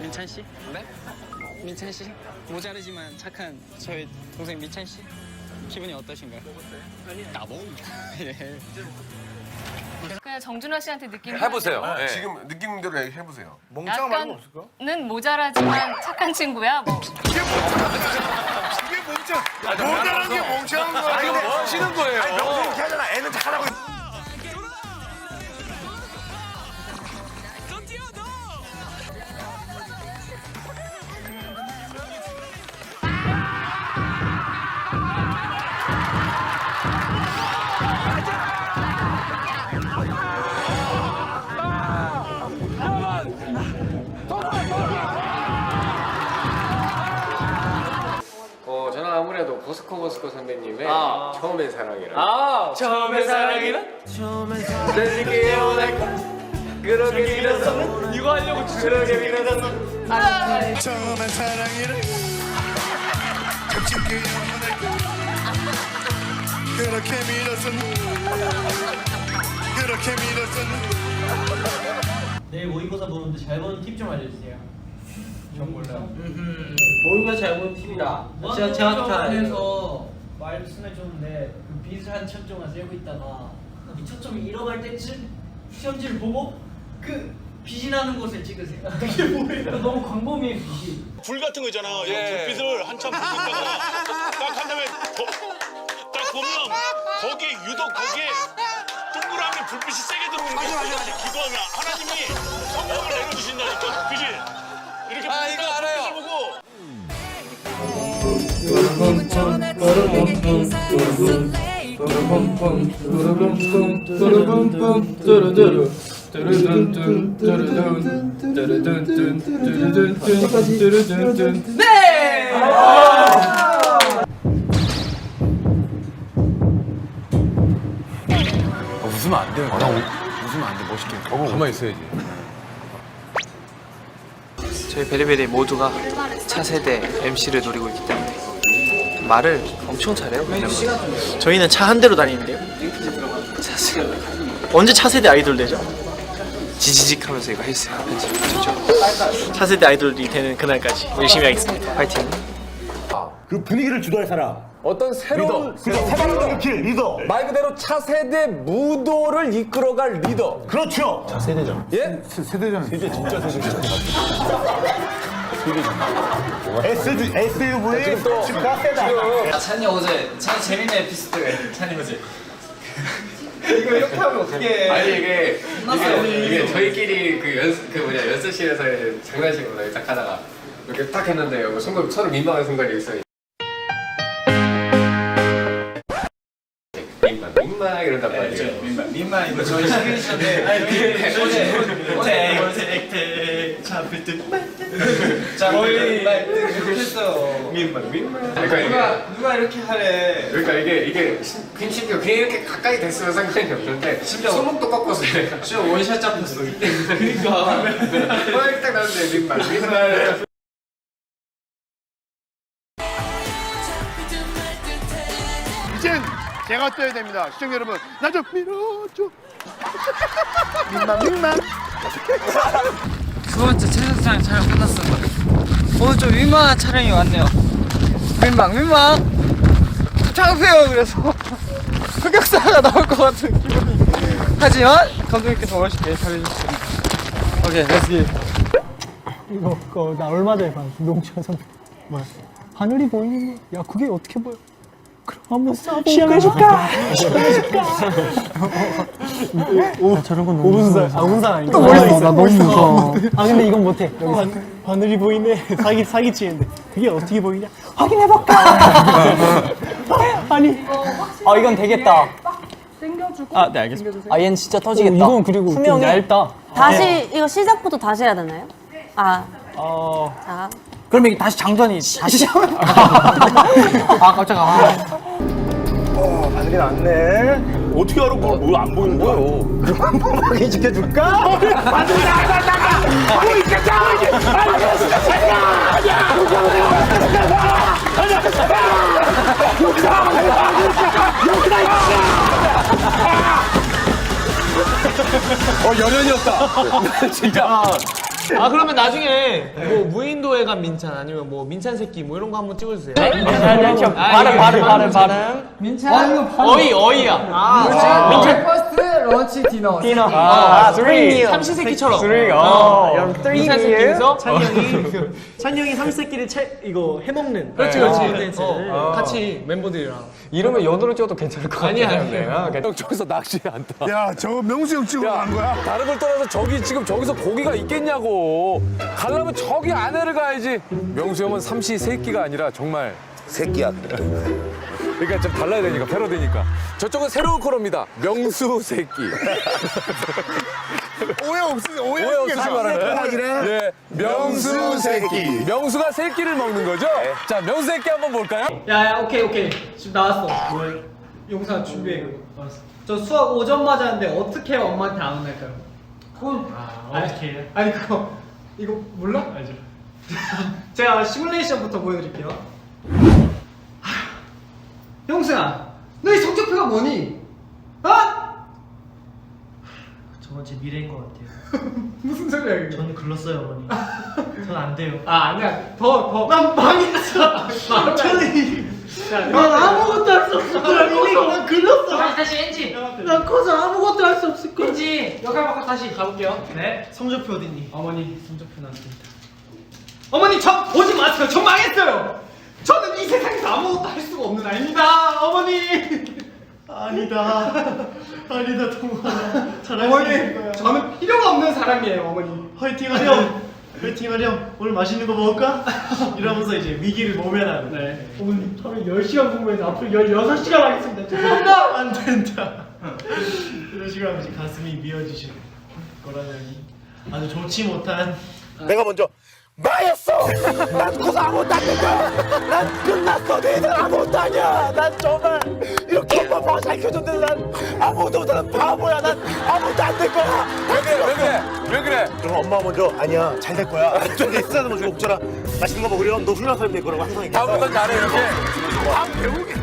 민찬 씨? 네? 민찬 씨? 모자르지만 착한 저희 동생 민찬 씨? 기분이 어떠신가요? 나봉. 예. 그냥 정준하 씨한테 느낌 해보세요. 네. 지금 느낌대로 해보세요. 멍청한 말은 없을까? 약간은 모자라지만 착한 친구야. 뭐 이게 멍청. 모자란 게 멍청한 거야. 아니, 뭐 하시는 거예요? 아니, 명수 이렇게 하잖아. 애는 착하다고. 보스코 선배님의 아. 처음의 사랑이라. 아, 처음의 사랑이는? 내게 원할까? 그러게 밀어서 이거 하려고 그러게 밀어서 처음엔. 겹친 그 영혼을 그렇게 밀었었 그렇게 밀었었 내일 모의고사 보는데 잘 보는 팁 좀 알려주세요. 전 몰라요. 모의고사 잘 보는 팀이다. 제가 제가 다. 해서 말씀해 줬는데 그 비슷한 초점만 세고 있다가 이 초점이 잃어갈 때쯤 시험지를 보고 그 빛이 나는 곳을 찍으세요. 그게 뭐예요? 너무 광범위해 빛이. 불 같은 거 있잖아. 예. 불빛을 한참 보고 있다가 딱 한 다음에 더- 딱 보면 거기에 유독 거기에 동그라미 불빛이 세게 들어오는 게 기도하면 하나님이 성령을 내려주신다니까. 그지? 이렇게 아, 이거 웃으면 안 돼요. 나 웃으면 안 돼. 멋있게. 가만히 있어야지. 저희 베리베리 모두가 차세대 MC를 노리고 있기 때문에 말을 엄청 잘해요. 왜냐면 저희는 차 한 대로 다니는데요. 차세 언제 차세대 아이돌 되죠? 지지직 하면서 이거 했어요. 편집. 좋죠. 차세대 아이돌이 되는 그날까지 열심히 하겠습니다. 파이팅. 그 분위기를 주도할 사람. 어떤 새로운 그죠? 새로운 일으킬 리더. 말 그대로 차세대 무도를 이끌어갈 리더. 그렇죠. 자, 세대전. 예? 세대전. 세대 진짜 세대전. SUV 지금 또 집가 세다. 찬이 어제 찬이 재밌는 에피소드 찬이 어제. 아니 이게 이게, 이게 저희끼리 그 연습 그 뭐냐 연습실에서 장난식으로 딱 하다가. 이렇게 딱 했는데 여기 순간 서로 민망한 순간이 있어요. 민망 민망 이런단 말이에요. 민만 민만 이거 저희 시그니처인데. 어제 어제 어제 액트 잡을 듯자 거의 이렇게 했어요 민망 민망. 그러니까 이게 누가 누가 이렇게 하래 그러니까 이게 이게 심- 그냥 심지어 그냥 이렇게 가까이 됐으면 상관이 없는데 심지어 손목도 꺾어서 해. 진짜 원샷 잡혔어 그러니까 어, 딱 나는데 민망 민망. 이젠 제가 떠야 됩니다. 시청자 여러분, 나 좀 밀어줘. 민망, 민망. 두 번째 채소장 촬영 끝났어 오늘 좀 민망한 촬영이 왔네요 민망 민망 창피해요 그래서 흑역사가 나올 것 같은 기분이 하지만 감독님께서 멋있게 잘해주셨습니다 오케이 렛츠기 이거 그거 나 얼마 전에 봤어. 농철 선배. 뭐야? 하늘이 보이는 거. 야 그게 어떻게 보여? 그럼 한번 쏴볼까? 시험해줄까? 시험해줄까? 오, 저런 건 너무 오분산, 아, 오분산 아닌가? 또 멋있어, 나 너무 무서워. 아, 근데 이건 못해. 여기서. 하늘이 보이네. 사기, 사기 치는데. 그게 어떻게 보이냐? 확인해볼까? 아니. 아, 이건 되겠다. 아, 네, 알겠습니다. 아, 얘는 진짜 터지겠다. 이건 그리고 좀 얇다. 다시 이거 시작부터 다시 해야 되나요? 아, 어. 자. 그러면 다시 장전이 다시 아 깜짝아 어, 하늘이 낫네. 어떻게 알아? 뭐, 뭐안 보이는 거야? 그럼 한 번만 지켜줄까? 아니야! 아니야! 여기다, 여기다! 어, 열연이었다. 진짜. 아 그러면 나중에 뭐 무인도에 간 민찬 아니면 뭐 민찬 새끼 뭐 이런 거 한번 찍어주세요. 발음 발음 발음 발음. 어이 어이야. 아 민찬 퍼스트 런치 디너. 디너. 아, three. 삼시 새끼처럼. three. 어. 어, 그럼 three 찬이 형이 찬이 형이 삼새끼를 채 이거 해먹는. 그렇지 네. 그렇지. 콘텐츠. 어, 같이 멤버들이랑. 이러면 연으로 찍어도 괜찮을 것 같아요. 아니야 아니야. 형 저기서 낚시 안 타. 야 저거 명수 형 찍으러 간 거야? 다른 걸 떠나서 저기 지금 저기서 고기가 있겠냐고. 가려면 저기 안에를 가야지. 명수 형은 삼시 세끼가 아니라 정말 새끼야. 그러니까 좀 달라야 되니까 패러디니까. 저쪽은 새로운 코너입니다. 명수 새끼. 오해 없으시 오해 오해 없으시 말하는. 이래. 예, 명수 새끼. 명수가 새끼를 먹는 거죠? 자, 명수 새끼 한번 볼까요? 야 야 오케이 오케이 지금 나왔어. 뭘? 용사 준비해 그거. 알았어. 저 수학 5점 맞았는데 어떻게 엄마한테 안 혼날까요? 그건 아, 어떻게 해요? 아니 그거 이거 몰라? 알죠. 제가 시뮬레이션부터 보여드릴게요. 하, 형수야, 너희 성적표가 뭐니? 어? 저건 제 미래인 것 같아요. 무슨 소리야 이거? 저는 글렀어요, 어머니. 전 안 돼요. 아 아니야 더 더. 난 망했어. 저는 난 아무것도 할 수 없을 거야. 난 글렀어. 다시, 다시 엔지. 난 커서 아무것도 할 수 없을 거야. 엔지 역할 바꿔 다시 가볼게요. 네. 성적표 어딨니? 어머니 성적표 나왔습니다. 어머니 저 보지 마세요. 저 망했어요. 저는 이 세상에서 아무것도 할 수가 없는 아입니다. 어머니. 아니다. 아니다 동아. 어머니 저는 필요가 없는 사람이에요 어머니. 화이팅 하렴. 화이팅 하렴. 오늘 맛있는 거 먹을까? 이러면서 이제 위기를 모면하는. 네. 어머니 하루 10시간 공부해서 앞으로 16시간 하겠습니다. 죄송합니다. 안 된다. 이런 식으로 하면 이제 가슴이 미어지실 거라니. 아주 좋지 못한 내가 먼저 망했어. 난 고소 아무것도 안 된다. 난 끝났어. 너희들 아무것도 아니야. 난 정말 이렇게 엄마 아빠가 잘 키워줬는데 난 아무것도 못하는 바보야. 난 아무것도 안 될 거야. 왜 그래, 왜 그래, 왜 그래? 그럼 엄마가 먼저 아니야 잘 될 거야. 저기 쓰다듬어 주고 먹잖아. 맛있는 거 먹으렴. 너 훌륭한 사람이 될 거라고 항상 얘기해. 다음부터 잘해, 이렇게. 다 배우게.